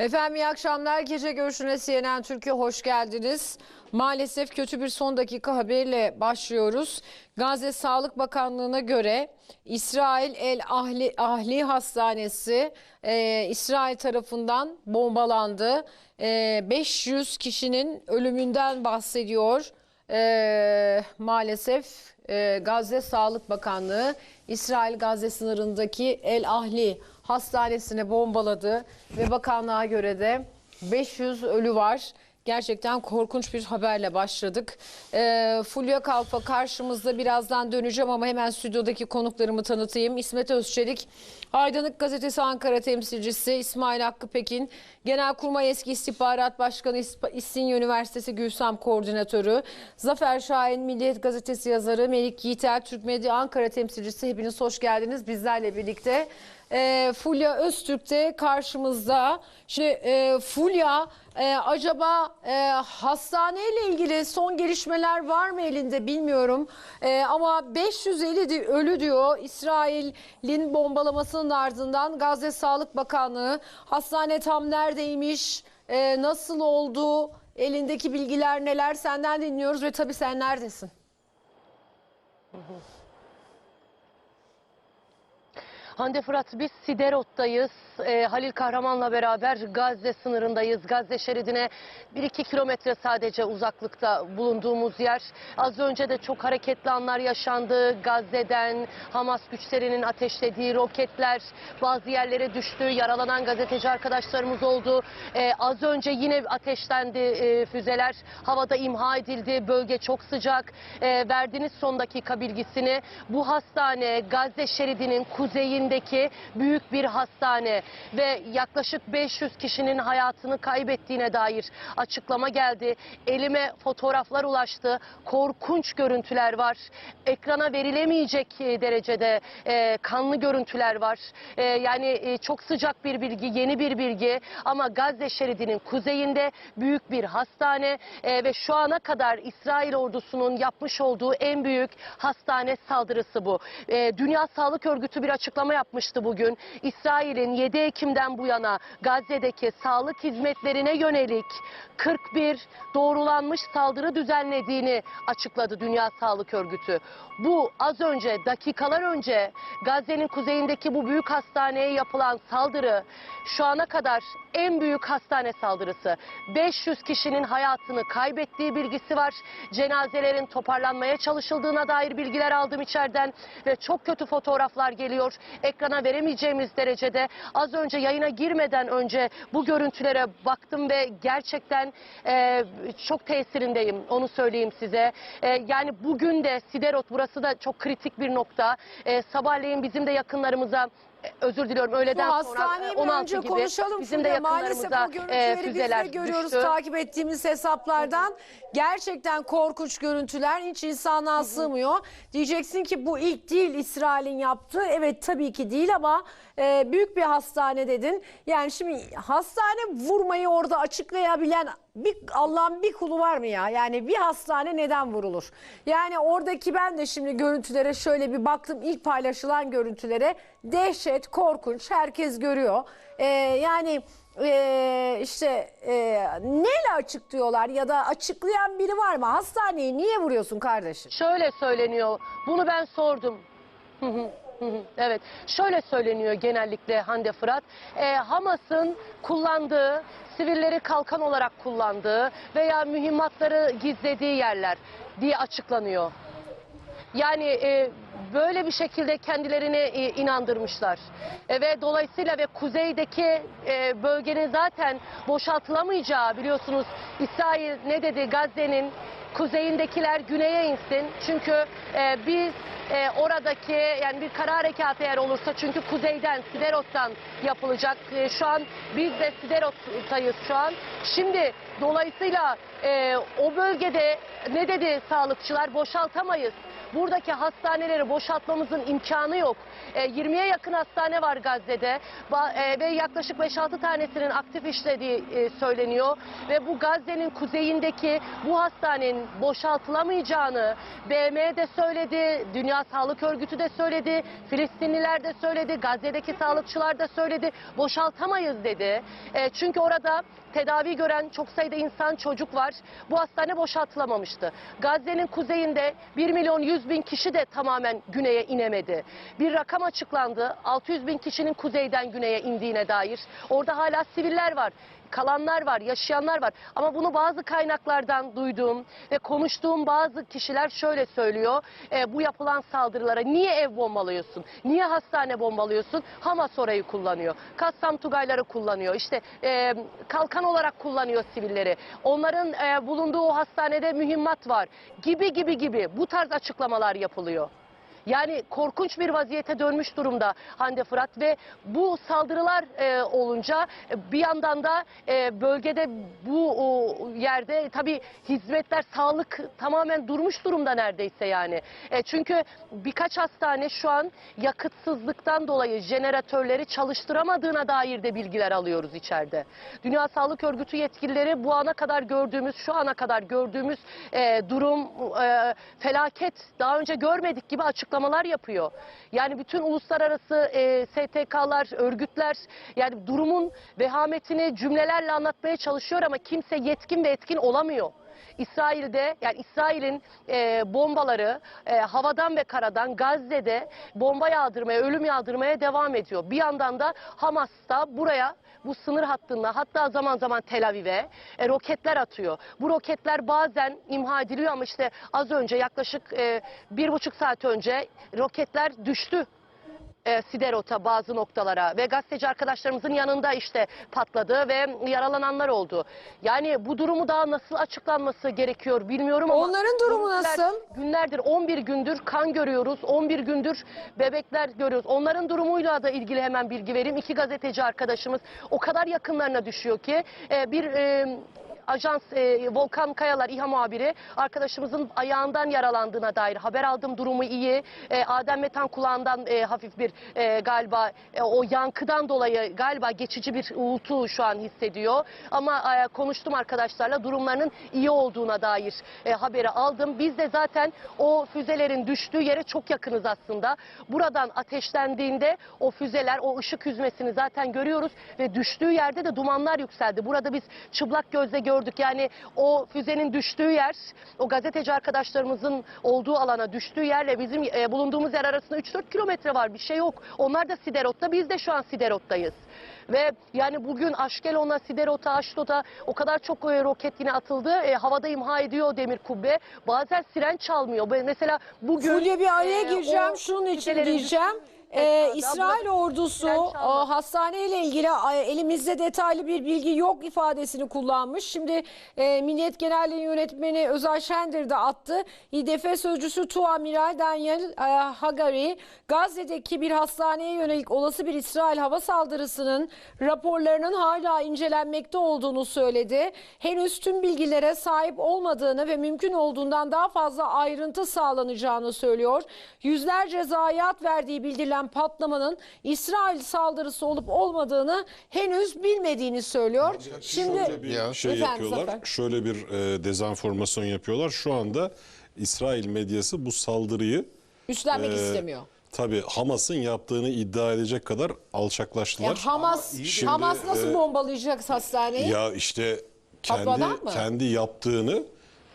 Efendim iyi akşamlar. Gece görüşüne CNN Türkiye hoş geldiniz. Maalesef kötü bir son dakika haberiyle başlıyoruz. Gazze Sağlık Bakanlığı'na göre İsrail El Ahli, Ahli Hastanesi e, İsrail tarafından bombalandı. E, 500 kişinin ölümünden bahsediyor. E, maalesef e, Gazze Sağlık Bakanlığı İsrail Gazze sınırındaki El Ahli hastanesine bombaladı ve bakanlığa göre de 500 ölü var. Gerçekten korkunç bir haberle başladık. Ee, Fulya Kalfa karşımızda birazdan döneceğim ama hemen stüdyodaki konuklarımı tanıtayım. İsmet Özçelik, Aydınlık Gazetesi Ankara temsilcisi İsmail Hakkı Pekin, Genelkurmay Eski İstihbarat Başkanı İsp- İstinye Üniversitesi Gülsam Koordinatörü, Zafer Şahin Milliyet Gazetesi yazarı, Melik Yiğiter Türk Medya Ankara temsilcisi hepiniz hoş geldiniz bizlerle birlikte. Ee, Fulya Öztürk de karşımızda. Şimdi e, Fulya e, acaba e, hastaneyle ilgili son gelişmeler var mı elinde bilmiyorum. E, ama 550 di- ölü diyor İsrail'in bombalamasının ardından Gazze Sağlık Bakanlığı. Hastane tam neredeymiş, e, nasıl oldu, elindeki bilgiler neler senden dinliyoruz ve tabii sen neredesin? Hande Fırat biz Siderot'tayız. Ee, Halil Kahraman'la beraber Gazze sınırındayız. Gazze şeridine 1-2 kilometre sadece uzaklıkta bulunduğumuz yer. Az önce de çok hareketli anlar yaşandı. Gazze'den Hamas güçlerinin ateşlediği roketler bazı yerlere düştü. Yaralanan gazeteci arkadaşlarımız oldu. Ee, az önce yine ateşlendi e, füzeler. Havada imha edildi. Bölge çok sıcak. Ee, verdiğiniz son dakika bilgisini bu hastane Gazze şeridinin kuzeyindeki büyük bir hastane ve yaklaşık 500 kişinin hayatını kaybettiğine dair açıklama geldi. Elime fotoğraflar ulaştı. Korkunç görüntüler var. Ekrana verilemeyecek e, derecede e, kanlı görüntüler var. E, yani e, çok sıcak bir bilgi, yeni bir bilgi ama Gazze şeridinin kuzeyinde büyük bir hastane e, ve şu ana kadar İsrail ordusunun yapmış olduğu en büyük hastane saldırısı bu. E, Dünya Sağlık Örgütü bir açıklama yapmıştı bugün. İsrail'in 7 Ekim'den bu yana Gazze'deki sağlık hizmetlerine yönelik 41 doğrulanmış saldırı düzenlediğini açıkladı Dünya Sağlık Örgütü. Bu az önce dakikalar önce Gazze'nin kuzeyindeki bu büyük hastaneye yapılan saldırı şu ana kadar en büyük hastane saldırısı. 500 kişinin hayatını kaybettiği bilgisi var. Cenazelerin toparlanmaya çalışıldığına dair bilgiler aldım içeriden ve çok kötü fotoğraflar geliyor. Ekrana veremeyeceğimiz derecede az önce yayına girmeden önce bu görüntülere baktım ve gerçekten e, çok tesirindeyim onu söyleyeyim size. E, yani bugün de Siderot burası da çok kritik bir nokta. E, sabahleyin bizim de yakınlarımıza özür diliyorum öğleden sonra e, bir 16 önce gibi konuşalım. bizim de yakınlarımıza e, görüntüleri biz füzeler de görüyoruz düştü. takip ettiğimiz hesaplardan. Gerçekten korkunç görüntüler hiç insanlığa sığmıyor. Diyeceksin ki bu ilk değil İsrail'in yaptığı. Evet tabii ki değil ama e, büyük bir hastane dedin. Yani şimdi hastane vurmayı orada açıklayabilen bir Allah'ın bir kulu var mı ya? Yani bir hastane neden vurulur? Yani oradaki ben de şimdi görüntülere şöyle bir baktım ilk paylaşılan görüntülere dehşet, korkunç herkes görüyor. Ee, yani e, işte e, neyle açıklıyorlar ya da açıklayan biri var mı? Hastaneyi niye vuruyorsun kardeşim? Şöyle söyleniyor. Bunu ben sordum. Evet. Şöyle söyleniyor genellikle Hande Fırat. Ee, Hamas'ın kullandığı, sivilleri kalkan olarak kullandığı veya mühimmatları gizlediği yerler diye açıklanıyor. Yani e, böyle bir şekilde kendilerini e, inandırmışlar. E, ve dolayısıyla ve kuzeydeki e, bölgenin zaten boşaltılamayacağı biliyorsunuz İsrail ne dedi Gazze'nin kuzeyindekiler güneye insin. Çünkü e, biz e, oradaki yani bir kara harekatı eğer olursa çünkü kuzeyden Siderot'tan yapılacak. E, şu an biz de Siderot'tayız şu an. Şimdi dolayısıyla e, o bölgede ne dedi sağlıkçılar boşaltamayız. Buradaki hastaneleri boşaltmamızın imkanı yok. E, 20'ye yakın hastane var Gazze'de Ba- e, ve yaklaşık 5-6 tanesinin aktif işlediği e, söyleniyor. Ve bu Gazze'nin kuzeyindeki bu hastanenin boşaltılamayacağını BM de söyledi, Dünya Sağlık Örgütü de söyledi, Filistinliler de söyledi, Gazze'deki sağlıkçılar da söyledi. Boşaltamayız dedi. E, çünkü orada tedavi gören çok sayıda insan, çocuk var. Bu hastane boşaltılamamıştı. Gazze'nin kuzeyinde 1 milyon 100 bin kişi de tamamen güneye inemedi. Bir rakam açıklandı. 600 bin kişinin kuzeyden güneye indiğine dair. Orada hala siviller var kalanlar var, yaşayanlar var. Ama bunu bazı kaynaklardan duyduğum ve konuştuğum bazı kişiler şöyle söylüyor. E, bu yapılan saldırılara niye ev bombalıyorsun? Niye hastane bombalıyorsun? Hamas orayı kullanıyor. Kassam Tugayları kullanıyor. İşte e, kalkan olarak kullanıyor sivilleri. Onların e, bulunduğu o hastanede mühimmat var. Gibi gibi gibi bu tarz açıklamalar yapılıyor. Yani korkunç bir vaziyete dönmüş durumda Hande Fırat ve bu saldırılar e, olunca e, bir yandan da e, bölgede bu o, yerde tabii hizmetler sağlık tamamen durmuş durumda neredeyse yani. E, çünkü birkaç hastane şu an yakıtsızlıktan dolayı jeneratörleri çalıştıramadığına dair de bilgiler alıyoruz içeride. Dünya Sağlık Örgütü yetkilileri bu ana kadar gördüğümüz şu ana kadar gördüğümüz e, durum e, felaket daha önce görmedik gibi açıklamalar yapıyor. Yani bütün uluslararası e, STK'lar, örgütler yani durumun vehametini cümlelerle anlatmaya çalışıyor ama kimse yetkin ve etkin olamıyor. İsrail'de yani İsrail'in e, bombaları e, havadan ve karadan Gazze'de bomba yağdırmaya, ölüm yağdırmaya devam ediyor. Bir yandan da Hamas da buraya bu sınır hattında hatta zaman zaman Tel Aviv'e e, roketler atıyor. Bu roketler bazen imha ediliyor ama işte az önce yaklaşık e, bir buçuk saat önce roketler düştü e, Siderot'a bazı noktalara ve gazeteci arkadaşlarımızın yanında işte patladı ve yaralananlar oldu. Yani bu durumu daha nasıl açıklanması gerekiyor bilmiyorum ama Onların durumu görüntüler nasıl? Günlerdir 11 gündür kan görüyoruz. 11 gündür bebekler görüyoruz. Onların durumuyla da ilgili hemen bilgi vereyim. İki gazeteci arkadaşımız o kadar yakınlarına düşüyor ki e, bir e, ajans e, Volkan Kayalar İHA muhabiri arkadaşımızın ayağından yaralandığına dair haber aldım. Durumu iyi. E, Adem Metan kulağından e, hafif bir e, galiba e, o yankıdan dolayı galiba geçici bir uğultu şu an hissediyor. Ama e, konuştum arkadaşlarla durumlarının iyi olduğuna dair e, haberi aldım. Biz de zaten o füzelerin düştüğü yere çok yakınız aslında. Buradan ateşlendiğinde o füzeler o ışık hüzmesini zaten görüyoruz ve düştüğü yerde de dumanlar yükseldi. Burada biz çıplak gözle gördük. Yani o füzenin düştüğü yer o gazeteci arkadaşlarımızın olduğu alana düştüğü yerle bizim e, bulunduğumuz yer arasında 3-4 kilometre var bir şey yok. Onlar da Siderot'ta biz de şu an Siderot'tayız. Ve yani bugün Aşkelon'a, Siderot'a, Aşdod'a o kadar çok e, roket yine atıldı. E, havada imha ediyor demir kubbe. Bazen siren çalmıyor. Mesela bugün... Fulya bir araya e, gireceğim şunun için diyeceğim. Ee, İsrail ordusu o, çalmadı. hastaneyle ilgili e, elimizde detaylı bir bilgi yok ifadesini kullanmış. Şimdi e, Milliyet Genelliği Yönetmeni Özay Şendir de attı. İDF Sözcüsü Tuamiral Daniel e, Hagari Gazze'deki bir hastaneye yönelik olası bir İsrail hava saldırısının raporlarının hala incelenmekte olduğunu söyledi. Henüz tüm bilgilere sahip olmadığını ve mümkün olduğundan daha fazla ayrıntı sağlanacağını söylüyor. Yüzlerce zayiat verdiği bildirilen patlamanın İsrail saldırısı olup olmadığını henüz bilmediğini söylüyor. Şimdi Şöyle bir Ya. şey Efendim, yapıyorlar. Zafer. Şöyle bir e, dezenformasyon yapıyorlar. Şu anda İsrail medyası bu saldırıyı üstlenmek e, istemiyor. Tabii Hamas'ın yaptığını iddia edecek kadar Ya alçaklaştılar. Hamas Şimdi, Hamas nasıl e, bombalayacak hastaneyi? ya işte kendi mı? kendi yaptığını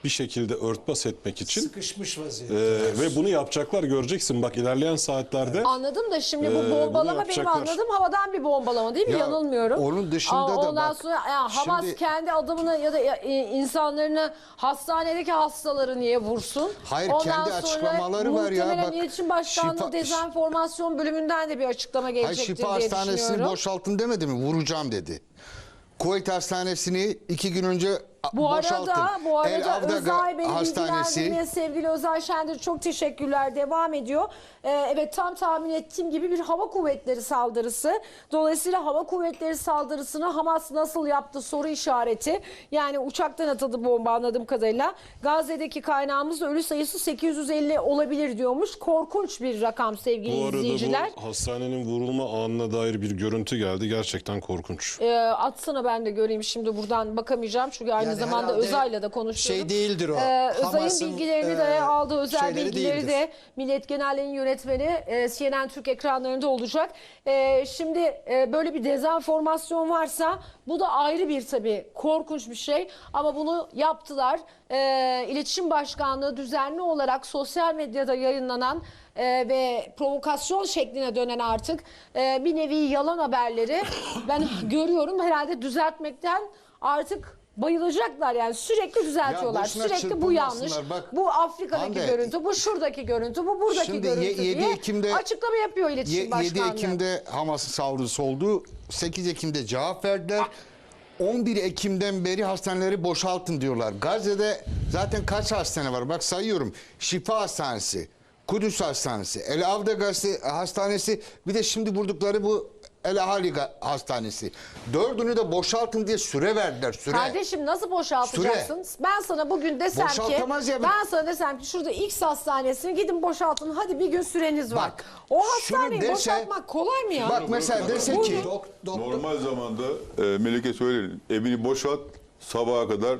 bir şekilde örtbas etmek için Sıkışmış vaziyette. e, ve bunu yapacaklar göreceksin bak ilerleyen saatlerde. Anladım da şimdi bu Ee, bunu bombalama benim yapacaklar. anladığım havadan bir bombalama değil mi? Ya, Yanılmıyorum. onun dışında da ondan bak, sonra ya Hamas şimdi- kendi adamını ya da ya, e, insanlarını hastanedeki hastaları niye vursun? Hayır, ondan kendi sonra açıklamaları var ya, muhtemelen bak, İletişim Başkanlığı şifa- dezenformasyon bölümünden de bir açıklama Hayır gelecektir şifa diye hastanesini düşünüyorum. boşaltın demedi mi? Vuracağım dedi. Kuveyt Hastanesi'ni iki gün önce Bu boşaltın. arada, bu El arada Avda Özay beni Hastanesi bilgilendirmeye sevgili Özay Şendir çok teşekkürler devam ediyor. Ee, evet tam tahmin ettiğim gibi bir hava kuvvetleri saldırısı. Dolayısıyla hava kuvvetleri saldırısını Hamas nasıl yaptı soru işareti. Yani uçaktan atıldı bomba anladığım kadarıyla. Gazze'deki kaynağımız ölü sayısı 850 olabilir diyormuş. Korkunç bir rakam sevgili Bu arada izleyiciler. bu hastanenin vurulma anına dair bir görüntü geldi. Gerçekten korkunç. Ee, atsana ben de göreyim şimdi buradan bakamayacağım çünkü aynı Ya Aynı zamanda herhalde Özay'la da konuşuyorum. Şey değildir o. Ee, Özay'ın bilgilerini de e, aldığı özel bilgileri değildir. de Millet Genelliği'nin yönetmeni e, CNN Türk ekranlarında olacak. E, şimdi e, böyle bir dezenformasyon varsa bu da ayrı bir tabii korkunç bir şey. Ama bunu yaptılar. E, İletişim Başkanlığı düzenli olarak sosyal medyada yayınlanan e, ve provokasyon şekline dönen artık e, bir nevi yalan haberleri ben görüyorum herhalde düzeltmekten artık bayılacaklar yani sürekli düzeltiyorlar. boşuna sürekli bu yanlış. Bak, bu Afrika'daki Hande, görüntü, bu şuradaki görüntü, bu buradaki Şimdi görüntü ye- yedi diye Ekim'de- açıklama yapıyor Ye- iletişim 7 başkanlığı. Ekim'de Hamas'ın saldırısı oldu. 8 Ekim'de cevap verdiler. 11 Ekim'den beri hastaneleri boşaltın diyorlar. Gazze'de zaten kaç hastane var? Bak sayıyorum. Şifa Hastanesi, Kudüs Hastanesi, El Avda Hastanesi, bir de şimdi vurdukları bu El Ahali Ga- Hastanesi. Dördünü de boşaltın diye süre verdiler. Süre. Kardeşim nasıl boşaltacaksın? Ben sana bugün desem ki ya. ben sana desem ki şurada X hastanesini gidin boşaltın. Hadi bir gün süreniz var. Bak, o hastaneyi dese- boşaltmak kolay mı ya? Bak mesela dese ki doktor- Normal zamanda e, Melike söyleyin evini boşalt sabaha kadar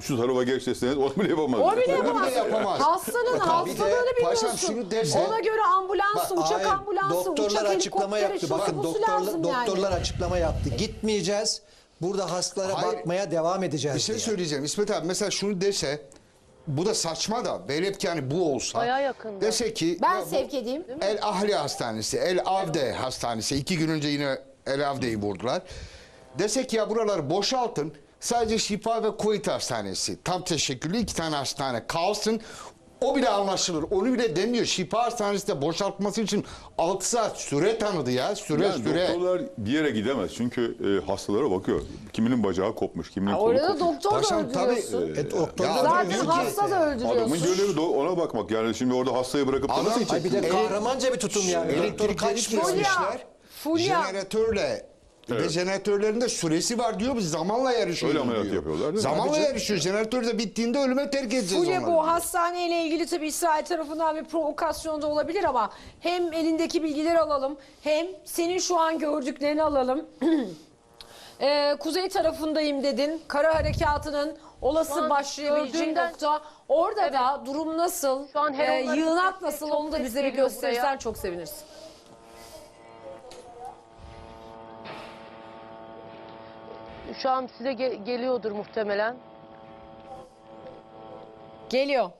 şu tarafa geç deseniz onu bile yapamaz. O bile yapamaz. yapamaz. Hastanın bir de hastalığını paşam bilmiyorsun. şunu derse- Ona göre ambulansı, Bak, uçak hayır, ambulansı, doktorlar uçak açıklama helikopteri, yaptı. şusu Bakın busu doktorlar, lazım yani. doktorlar açıklama yaptı. Gitmeyeceğiz. Burada hastalara Hayır. bakmaya devam edeceğiz. bir şey diye. söyleyeceğim. İsmet abi mesela şunu dese bu da saçma da velev ki yani bu olsa. Bayağı yakında. Dese ki Ben ya bu- sevk edeyim. El Ahli Hastanesi, El Avde Hastanesi. iki gün önce yine El Avde'yi vurdular. Desek ya buraları boşaltın. Sadece Şifa ve Kuveyt Hastanesi. Tam teşekküllü iki tane hastane kalsın. O bile anlaşılır. Onu bile demiyor. Şifa Hastanesi de boşaltması için 6 saat süre tanıdı ya. Süre Yani süre. doktorlar bir yere gidemez çünkü e, hastalara bakıyor. Kiminin bacağı kopmuş, kiminin kolu Orada kopmuş. doktor da Paşam, tabii, öldürüyorsun. E, doktorlar Ya da Zaten diyor ki- hasta da Adamın öldürüyorsun. görevi de ona bakmak. Yani şimdi orada hastayı bırakıp da Adam- nasıl Ay? Bir de Ele- kahramanca bir tutum yani. Doktor Elektrikleri kaç kesmişler. Fulya. Jeneratörle ve jeneratörlerin de süresi var diyor biz zamanla yarışıyoruz Öyle ameliyat diyor. yapıyorlar, değil mi? Zamanla Tabii yarışıyor. Jeneratör de bittiğinde ölüme terk edeceğiz Fulya onları. bu hastaneyle ilgili tabii İsrail tarafından bir provokasyon da olabilir ama hem elindeki bilgileri alalım hem senin şu an gördüklerini alalım. Ee, kuzey tarafındayım dedin. Kara harekatının Şu olası an başlayabileceği nokta. Orada da durum nasıl? Şu an Ee, yığınak sesi nasıl çok onu da ses bize bir geliyor gösterirsen buraya. çok seviniriz. Şu an size ge- geliyordur muhtemelen. Geliyor.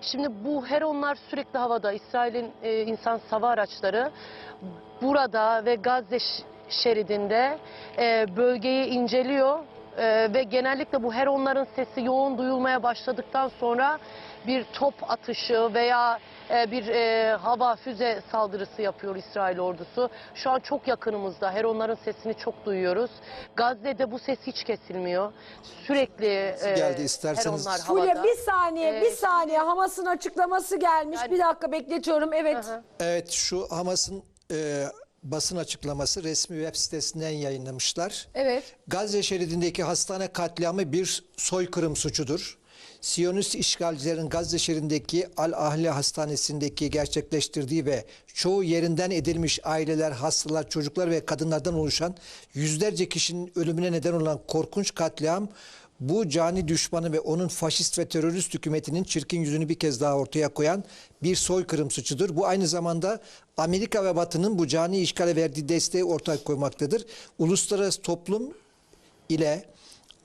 Şimdi bu Heronlar sürekli havada. İsrail'in e, insan hava araçları burada ve Gazze ş- şeridinde e, bölgeyi inceliyor. E, ve genellikle bu Heronların sesi yoğun duyulmaya başladıktan sonra bir top atışı veya e, bir e, hava füze saldırısı yapıyor İsrail ordusu. Şu an çok yakınımızda. Heronların sesini çok duyuyoruz. Gazze'de bu ses hiç kesilmiyor. Sürekli e, Geldi, isterseniz- Heronlar havada. Fulya bir saniye Ee, bir saniye Hamas'ın açıklaması gelmiş. Yani- Bir dakika bekletiyorum. Evet. Hı hı. Evet şu Hamas'ın e, basın açıklaması resmi web sitesinden yayınlamışlar. Evet. Gazze şeridindeki hastane katliamı bir soykırım suçudur. Siyonist işgalcilerin Gazze şeridindeki Al Ahli Hastanesi'ndeki gerçekleştirdiği ve çoğu yerinden edilmiş aileler, hastalar, çocuklar ve kadınlardan oluşan yüzlerce kişinin ölümüne neden olan korkunç katliam bu cani düşmanı ve onun faşist ve terörist hükümetinin çirkin yüzünü bir kez daha ortaya koyan bir soykırım suçudur. Bu aynı zamanda Amerika ve Batı'nın bu cani işgale verdiği desteği ortaya koymaktadır. Uluslararası toplum ile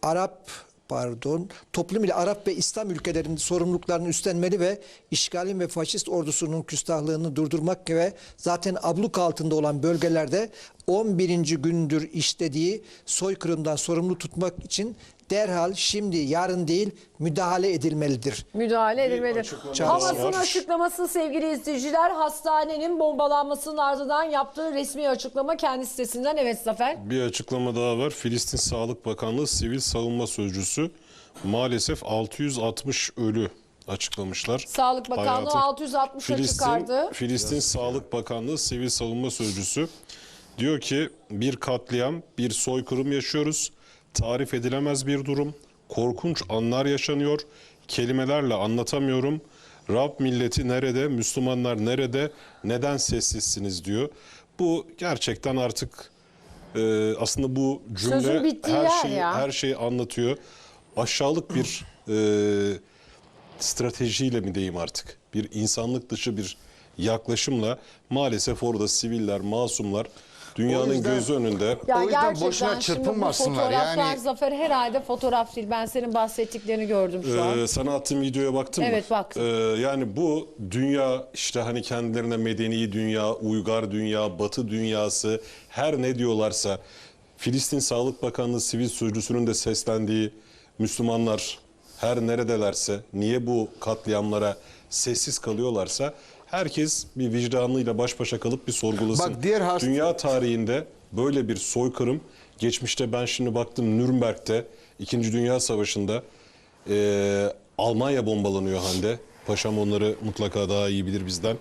Arap pardon. Toplum ile Arap ve İslam ülkelerinin sorumluluklarını üstlenmeli ve işgalin ve faşist ordusunun küstahlığını durdurmak ve zaten abluk altında olan bölgelerde 11. gündür işlediği soykırımdan sorumlu tutmak için derhal şimdi yarın değil müdahale edilmelidir. Müdahale edilmeli. açıklaması Hamas'ın var. açıklaması sevgili izleyiciler hastanenin bombalanmasının ardından yaptığı resmi açıklama kendi sitesinden. Evet Zafer. Bir açıklama daha var. Filistin Sağlık Bakanlığı Sivil Savunma Sözcüsü maalesef 660 ölü açıklamışlar. Sağlık Bakanlığı 660'a Filistin, çıkardı. Filistin Sağlık Bakanlığı Sivil Savunma Sözcüsü diyor ki bir katliam, bir soykırım yaşıyoruz. Tarif edilemez bir durum. Korkunç anlar yaşanıyor. Kelimelerle anlatamıyorum. Rab milleti nerede, Müslümanlar nerede, neden sessizsiniz diyor. Bu gerçekten artık Ee, aslında bu cümle her şeyi ya. her şeyi anlatıyor. Aşağılık bir e, stratejiyle mi diyeyim artık? Bir insanlık dışı bir yaklaşımla maalesef orada siviller, masumlar dünyanın yüzden- gözü önünde Ya O yüzden gerçekten boşuna şimdi bu çırpınmasınlar. fotoğraflar Yani- Zafer herhalde fotoğraf değil. Ben senin bahsettiklerini gördüm şu an. Ee, sana attığım videoya baktın mı? Evet, baktım. Ee, yani bu dünya işte hani kendilerine medeni dünya, uygar dünya, batı dünyası her ne diyorlarsa Filistin Sağlık Bakanlığı sivil sözcüsünün de seslendiği Müslümanlar her neredelerse niye bu katliamlara sessiz kalıyorlarsa herkes bir vicdanıyla baş başa kalıp bir sorgulasın. Bak diğer hast- Dünya tarihinde böyle bir soykırım geçmişte ben şimdi baktım Nürnberg'te 2. Dünya Savaşı'nda ee, Almanya bombalanıyor Hande. Paşam onları mutlaka daha iyi bilir bizden.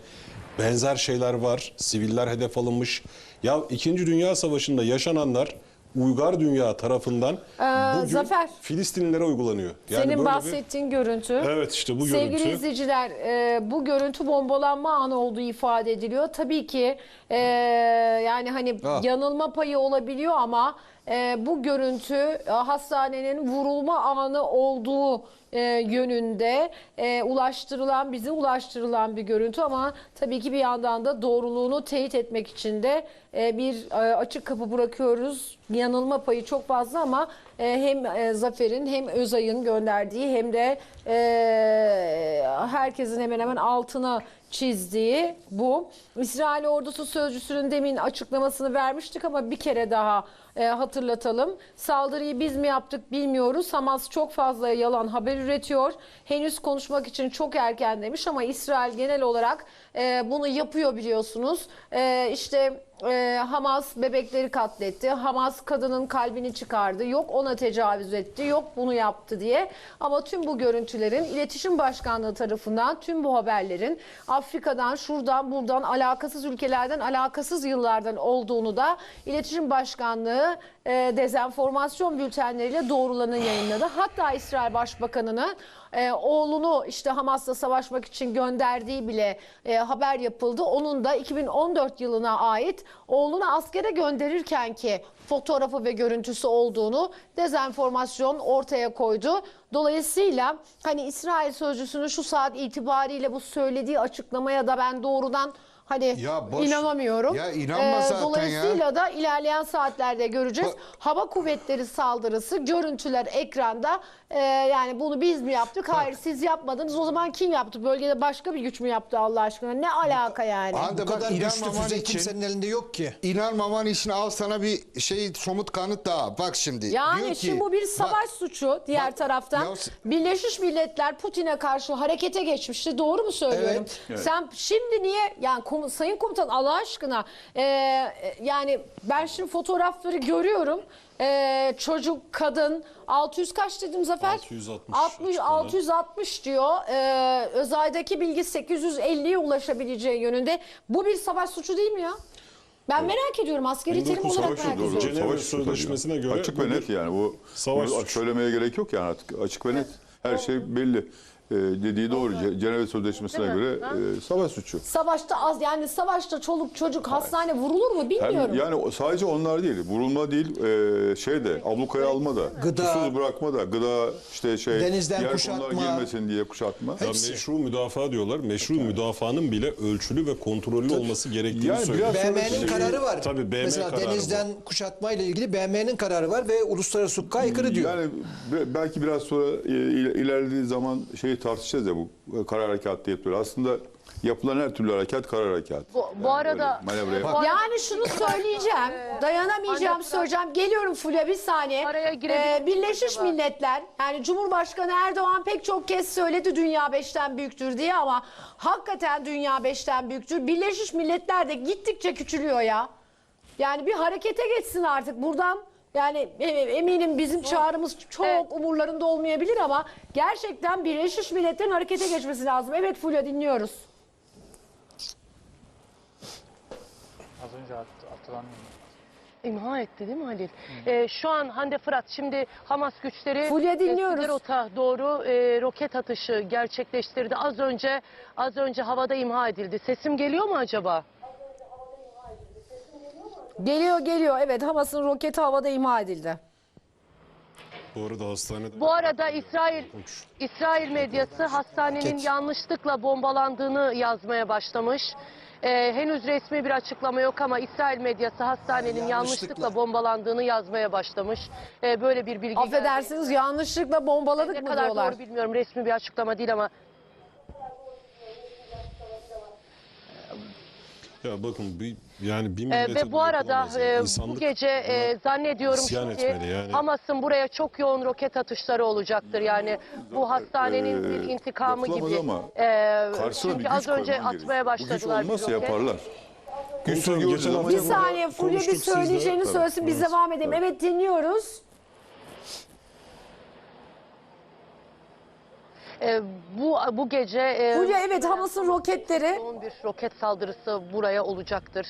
Benzer şeyler var. Siviller hedef alınmış. Ya 2. Dünya Savaşı'nda yaşananlar uygar dünya tarafından bugün Zafer. Filistinlilere uygulanıyor. Yani Senin böyle bir- bahsettiğin görüntü. Evet işte bu Sevgili görüntü. izleyiciler e, bu görüntü bombalanma anı olduğu ifade ediliyor. Tabii ki e, yani hani Ah. yanılma payı olabiliyor ama e, bu görüntü e, hastanenin vurulma anı olduğu e, yönünde e, ulaştırılan bize ulaştırılan bir görüntü ama tabii ki bir yandan da doğruluğunu teyit etmek için de e, bir e, açık kapı bırakıyoruz. Yanılma payı çok fazla ama hem e, Zafer'in hem Özay'ın gönderdiği hem de e, herkesin hemen hemen altına çizdiği bu. İsrail ordusu sözcüsünün demin açıklamasını vermiştik ama bir kere daha e, hatırlatalım. Saldırıyı biz mi yaptık bilmiyoruz. Hamas çok fazla yalan haber üretiyor. Henüz konuşmak için çok erken demiş ama İsrail genel olarak e, bunu yapıyor biliyorsunuz. E, işte e, Hamas bebekleri katletti. Hamas kadının kalbini çıkardı. Yok ona tecavüz etti. Yok bunu yaptı diye. Ama tüm bu görüntülerin iletişim başkanlığı tarafından tüm bu haberlerin Afrika'dan, şuradan, buradan alakasız ülkelerden, alakasız yıllardan olduğunu da iletişim başkanlığı e, dezenformasyon bültenleriyle doğrularını yayınladı. Hatta İsrail Başbakanı'nı e, oğlunu işte Hamas'la savaşmak için gönderdiği bile e, haber yapıldı. Onun da 2014 yılına ait oğlunu askere gönderirken ki fotoğrafı ve görüntüsü olduğunu dezenformasyon ortaya koydu. Dolayısıyla hani İsrail sözcüsünün şu saat itibariyle bu söylediği açıklamaya da ben doğrudan hani Ya boş- inanamıyorum. Ya inanma zaten ya. Dolayısıyla da ilerleyen saatlerde göreceğiz. Ba- Hava kuvvetleri saldırısı, görüntüler ekranda. Ee, yani bunu biz mi yaptık? Hayır siz yapmadınız. O zaman kim yaptı? Bölgede başka bir güç mü yaptı Allah aşkına? Ne alaka yani? Hande Bu bak kadar güçlü inanmaman füze için kimsenin elinde yok ki. inanmaman için al sana bir şey somut kanıt daha. Bak şimdi. Yani diyor ki- şimdi bu bir savaş bak, suçu diğer bak, taraftan. ya- Birleşmiş Milletler Putin'e karşı harekete geçmişti. Doğru mu söylüyorum? Sen şimdi niye yani kom- Sayın Komutan Allah aşkına e, yani ben şimdi fotoğrafları görüyorum. E, çocuk, kadın 600 kaç dedim Zafer? 660 60 açıklanan. 660 diyor. E, Özay'daki bilgi 850'ye ulaşabileceği yönünde. Bu bir savaş suçu değil mi ya? Ben merak ediyorum askeri terim 19 olarak savaşı merak doğru. ediyorum. Cenevre Savaş Sözleşmesi'ne tabii. göre açık bu ve bir net yani bu savaş bunu söylemeye gerek yok yani artık açık ve net. Her şey belli. Ee, dediği doğru. Ce- Cenevre Sözleşmesi'ne Değil mi? göre e, savaş suçu. Savaşta az yani savaşta çoluk çocuk hastane vurulur mu Hem bilmiyorum. yani o- sadece onlar değil, vurulma değil, e, şey de, ablukaya alma da, Gıda. susuz bırakma da, gıda işte şey, Denizden diğer kuşatma. konular girmesin diye kuşatma. Ya Hepsi. meşru müdafaa diyorlar. Meşru müdafaanın bile ölçülü ve kontrollü olması gerektiğini Yani söylüyor. biraz sonra BM'nin şimdi- kararı var. Tabii BM Mesela kararı denizden kuşatma ile ilgili BM'nin kararı var ve uluslararası hukuka aykırı diyor. Yani be- belki biraz sonra e, il- ilerlediği zaman şeyi tartışacağız ya bu e, kara harekat diye böyle. Aslında yapılan her türlü harekat kara harekat. Bu- bu arada- böyle manevraya- Bu arada- Yani şunu söyleyeceğim, dayanamayacağım Anne- söyleyeceğim. Geliyorum Fulya bir saniye. Ee, Birleşmiş acaba? Milletler, yani Cumhurbaşkanı Erdoğan pek çok kez söyledi dünya beşten büyüktür diye ama hakikaten dünya beşten büyüktür. Birleşmiş Milletler de gittikçe küçülüyor ya. Yani bir harekete geçsin artık buradan. Yani e- eminim bizim çağrımız çok Evet. umurlarında olmayabilir ama gerçekten Birleşmiş Milletler'in harekete geçmesi lazım. Evet Fulya dinliyoruz. Az önce at, atılan İmha etti değil mi Halil? Ee, şu an Hande Fırat şimdi Hamas güçleri Fulya dinliyoruz. e, Siderot'a doğru e, roket atışı gerçekleştirdi. Az önce az önce havada imha edildi. Sesim geliyor mu acaba? Geliyor geliyor. Evet Hamas'ın roketi havada imha edildi. Bu arada hastanede... Bu arada İsrail İsrail medyası hastanenin Geç. yanlışlıkla bombalandığını yazmaya başlamış. Ee, henüz resmi bir açıklama yok ama İsrail medyası hastanenin yanlışlıkla, Yanlışlıkla. bombalandığını yazmaya başlamış. Ee, böyle bir bilgi geldi. Affedersiniz yanlışlıkla bombaladık Ne mı kadar diyorlar. doğru bilmiyorum. Resmi bir açıklama değil ama Ya bakın bir, yani bir Ee, millete ve bu arada e, bu gece e, zannediyorum ki yani. Hamas'ın buraya çok yoğun roket atışları olacaktır. Yani bu hastanenin Ee, bir intikamı gibi. ama Ee, Karşısına bir çünkü az önce atmaya gerekiyor. Bu güç başladılar olmazsa yaparlar. Güçsüz Bir saniye Fulya bir söyleyeceğini söylesin biz evet. devam edelim. Evet dinliyoruz. Ee, bu bu gece e, Fulya evet Hamas'ın roketleri yoğun bir roket saldırısı buraya olacaktır.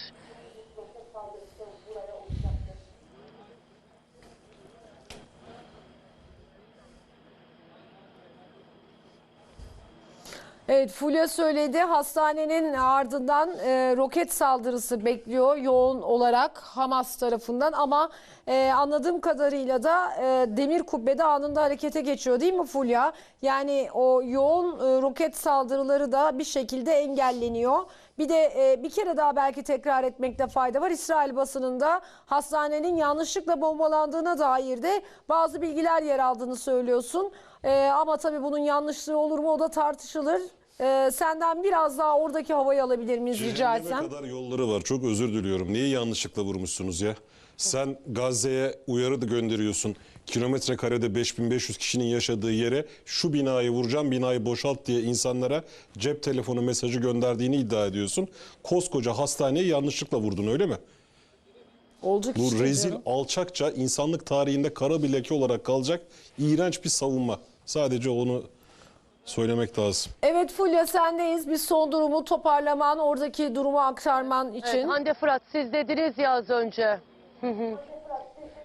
Evet Fulya söyledi hastanenin ardından e, roket saldırısı bekliyor yoğun olarak Hamas tarafından ama e, anladığım kadarıyla da e, demir kubbede anında harekete geçiyor değil mi Fulya? Yani o yoğun e, roket saldırıları da bir şekilde engelleniyor. Bir de e, bir kere daha belki tekrar etmekte fayda var. İsrail basınında hastanenin yanlışlıkla bombalandığına dair de bazı bilgiler yer aldığını söylüyorsun. E, ama tabii bunun yanlışlığı olur mu o da tartışılır. E, senden biraz daha oradaki havayı alabilir miyiz rica Cehenneme etsem? kadar yolları var. Çok özür diliyorum. Niye yanlışlıkla vurmuşsunuz ya? Sen Gazze'ye uyarı da gönderiyorsun. Kilometre karede 5500 kişinin yaşadığı yere şu binayı vuracağım, binayı boşalt diye insanlara cep telefonu mesajı gönderdiğini iddia ediyorsun. Koskoca hastaneyi yanlışlıkla vurdun öyle mi? Olacak iş Bu rezil, canım. alçakça, insanlık tarihinde kara bir leke olarak kalacak iğrenç bir savunma. Sadece onu söylemek lazım. Evet Fulya sendeyiz. Biz son durumu toparlaman, oradaki durumu aktarman için. Evet, Hande Fırat siz dediniz ya az önce.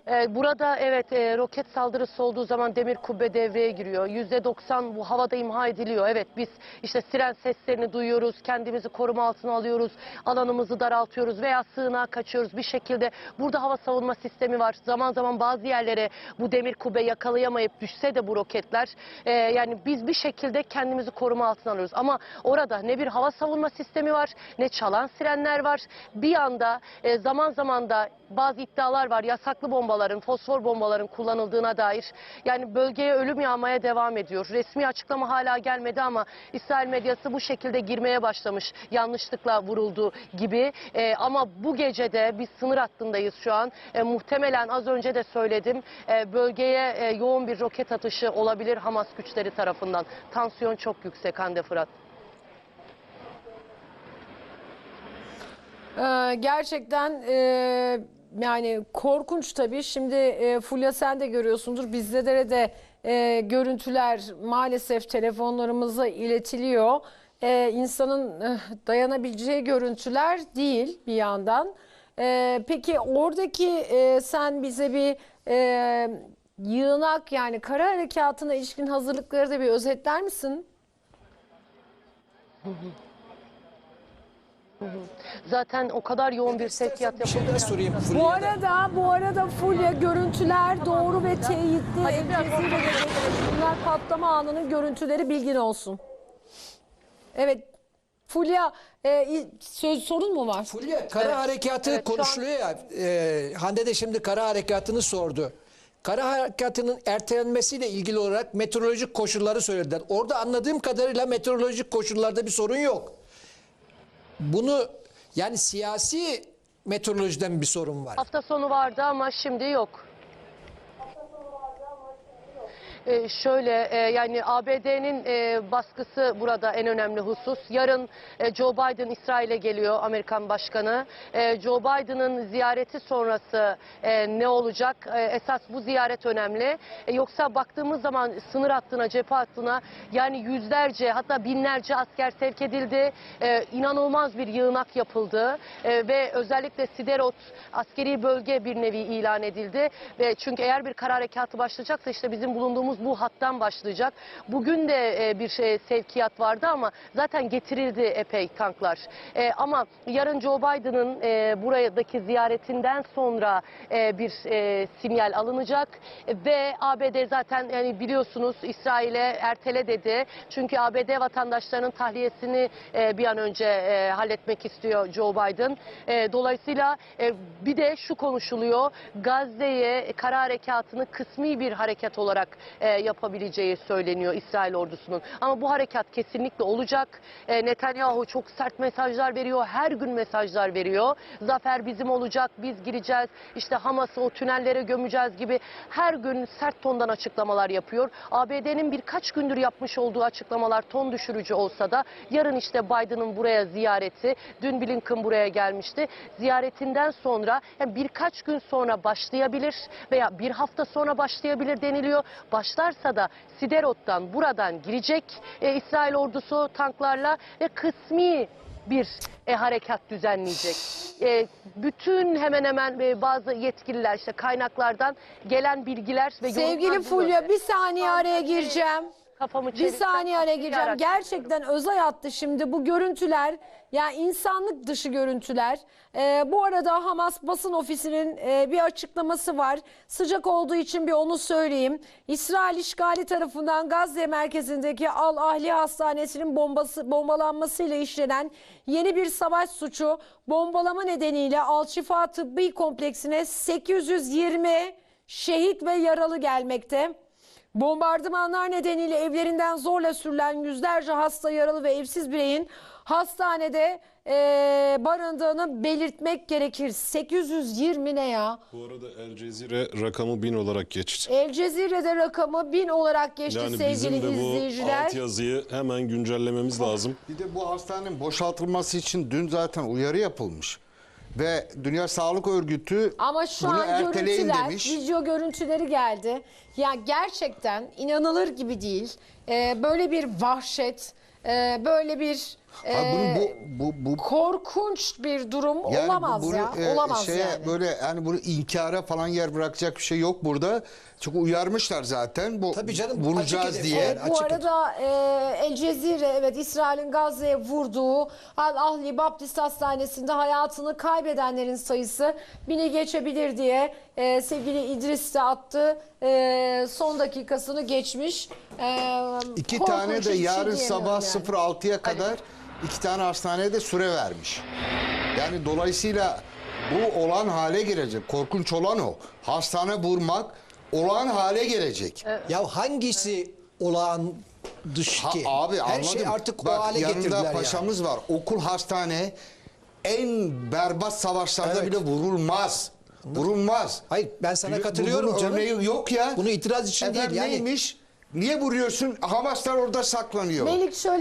Ee, Burada evet e, roket saldırısı olduğu zaman demir kubbe devreye giriyor. Yüzde 90 bu havada imha ediliyor. Evet biz işte siren seslerini duyuyoruz. Kendimizi koruma altına alıyoruz. Alanımızı daraltıyoruz veya sığınağa kaçıyoruz bir şekilde. Burada hava savunma sistemi var. Zaman zaman bazı yerlere bu demir kubbe yakalayamayıp düşse de bu roketler e, yani biz bir şekilde kendimizi koruma altına alıyoruz. Ama orada ne bir hava savunma sistemi var ne çalan sirenler var. Bir anda e, zaman zaman da bazı iddialar var. Yasaklı bombaların, fosfor bombaların kullanıldığına dair. Yani bölgeye ölüm yağmaya devam ediyor. Resmi açıklama hala gelmedi ama İsrail medyası bu şekilde girmeye başlamış. Yanlışlıkla vuruldu gibi. E, ama bu gecede biz sınır hattındayız şu an. E, muhtemelen az önce de söyledim. e, bölgeye e, yoğun bir roket atışı olabilir Hamas güçleri tarafından. Tansiyon çok yüksek Hande Fırat. Ee, gerçekten e, yani korkunç tabii. Şimdi e, Fulya sen de görüyorsundur. Bizlere de e, görüntüler maalesef telefonlarımıza iletiliyor. E, insanın eh, dayanabileceği görüntüler değil bir yandan. E, peki oradaki e, sen bize bir e, yığınak yani kara harekatına ilişkin hazırlıkları da bir özetler misin? Zaten o kadar yoğun bir bir şey yapıldı. daha sorayım Bu arada bu arada Fulya görüntüler doğru ve teyitli. Bunlar patlama anının görüntüleri bilgin olsun. Evet Fulya e, söz sorun mu var? Fulya kara harekatı Evet, şu an- konuşuluyor ya. e, Hande de şimdi kara harekatını sordu. Kara harekatının ertelenmesiyle ilgili olarak meteorolojik koşulları söylediler. Orada anladığım kadarıyla meteorolojik koşullarda bir sorun yok. Bunu yani siyasi meteorolojiden bir sorun var. Hafta sonu vardı ama şimdi yok. Ee, şöyle e, yani ABD'nin e, baskısı burada en önemli husus. Yarın e, Joe Biden İsrail'e geliyor Amerikan Başkanı. Joe Biden'ın ziyareti sonrası ne olacak? Esas bu ziyaret önemli. Yoksa baktığımız zaman sınır hattına, cephe hattına yani yüzlerce hatta binlerce asker sevk edildi. E, inanılmaz bir yığınak yapıldı. Ve özellikle Siderot askeri bölge bir nevi ilan edildi. Ve çünkü eğer bir kara harekatı başlayacaksa işte bizim bulunduğumuz bu hattan başlayacak. Bugün de e, bir şey, sevkiyat vardı ama zaten getirildi epey tanklar. E, ama yarın Joe Biden'ın e, buradaki ziyaretinden sonra e, bir e, sinyal alınacak ve ABD zaten yani biliyorsunuz İsrail'e ertele dedi. Çünkü ABD vatandaşlarının tahliyesini e, bir an önce e, halletmek istiyor Joe Biden. E, dolayısıyla e, bir de şu konuşuluyor. Gazze'ye kara harekatını kısmi bir hareket olarak e, yapabileceği söyleniyor İsrail ordusunun. Ama bu harekat kesinlikle olacak. E, Netanyahu çok sert mesajlar veriyor. Her gün mesajlar veriyor. Zafer bizim olacak. Biz gireceğiz. İşte Hamas'ı o tünellere gömeceğiz gibi her gün sert tondan açıklamalar yapıyor. ABD'nin birkaç gündür yapmış olduğu açıklamalar ton düşürücü olsa da yarın işte Biden'ın buraya ziyareti, dün Blinken buraya gelmişti. Ziyaretinden sonra yani birkaç gün sonra başlayabilir veya bir hafta sonra başlayabilir deniliyor. Başlarsa da Siderot'tan buradan girecek e, İsrail ordusu tanklarla ve kısmi bir e, harekat düzenleyecek. E, bütün hemen hemen e, bazı yetkililer işte kaynaklardan gelen bilgiler ve Sevgili yorumlar Fulya bir saniye araya gireceğim. Kafamı Bir saniye araya bir gireceğim. Gerçekten özel attı şimdi bu görüntüler. Yani insanlık dışı görüntüler. Ee, bu arada Hamas basın ofisinin e, bir açıklaması var. Sıcak olduğu için bir onu söyleyeyim. İsrail işgali tarafından Gazze merkezindeki Al Ahli Hastanesi'nin bombası, bombalanmasıyla işlenen yeni bir savaş suçu bombalama nedeniyle Al Şifa Tıbbi Kompleksine 820 şehit ve yaralı gelmekte. Bombardımanlar nedeniyle evlerinden zorla sürülen yüzlerce hasta, yaralı ve evsiz bireyin hastanede eee, barındığını belirtmek gerekir. 820 ne ya? Bu arada El Cezire rakamı 1000 olarak geçti. El Cezire'de rakamı 1000 olarak geçti Yani sevgili bizim de bu izleyiciler. altyazıyı hemen güncellememiz lazım. Bir de bu hastanenin boşaltılması için dün zaten uyarı yapılmış. Ve Dünya Sağlık Örgütü Ama şu bunu an erteleyin görüntüler, demiş. video görüntüleri geldi. Ya gerçekten inanılır gibi değil. Ee, böyle bir vahşet, e, böyle bir Ha, bunun bu, bu, bu korkunç bir durum Yani bu- olamaz bunu, ya. e, olamaz şeye, yani. Böyle yani bunu inkara falan yer bırakacak bir şey yok burada. Çünkü uyarmışlar zaten. Bu Tabii canım, açık vuracağız hedef. diye. Evet, Bu açık arada e, El Cezire evet İsrail'in Gazze'ye vurduğu Al Ahli Baptist Hastanesi'nde hayatını kaybedenlerin sayısı bini geçebilir diye e, sevgili İdris de attı. E, son dakikasını geçmiş. E, İki korkunç, tane de şey yarın diyemiyorum sabah yani. 06'ya kadar iki tane hastaneye de süre vermiş. Yani dolayısıyla bu olan hale gelecek. Korkunç olan o. Hastane vurmak olan hale gelecek. Ya hangisi olağan dışı Ha, ki? abi Her anladım. şey artık Bak, o hale yanında getirdiler yani. paşamız var. Okul hastane en berbat savaşlarda Evet. bile vurulmaz. Vurulmaz. Hayır ben sana Bu- katılıyorum bunun canım. örneği yok ya. Bunu itiraz için Efendim değil yani. neymiş? Niye vuruyorsun? Hamaslar orada saklanıyor. Melik şöyle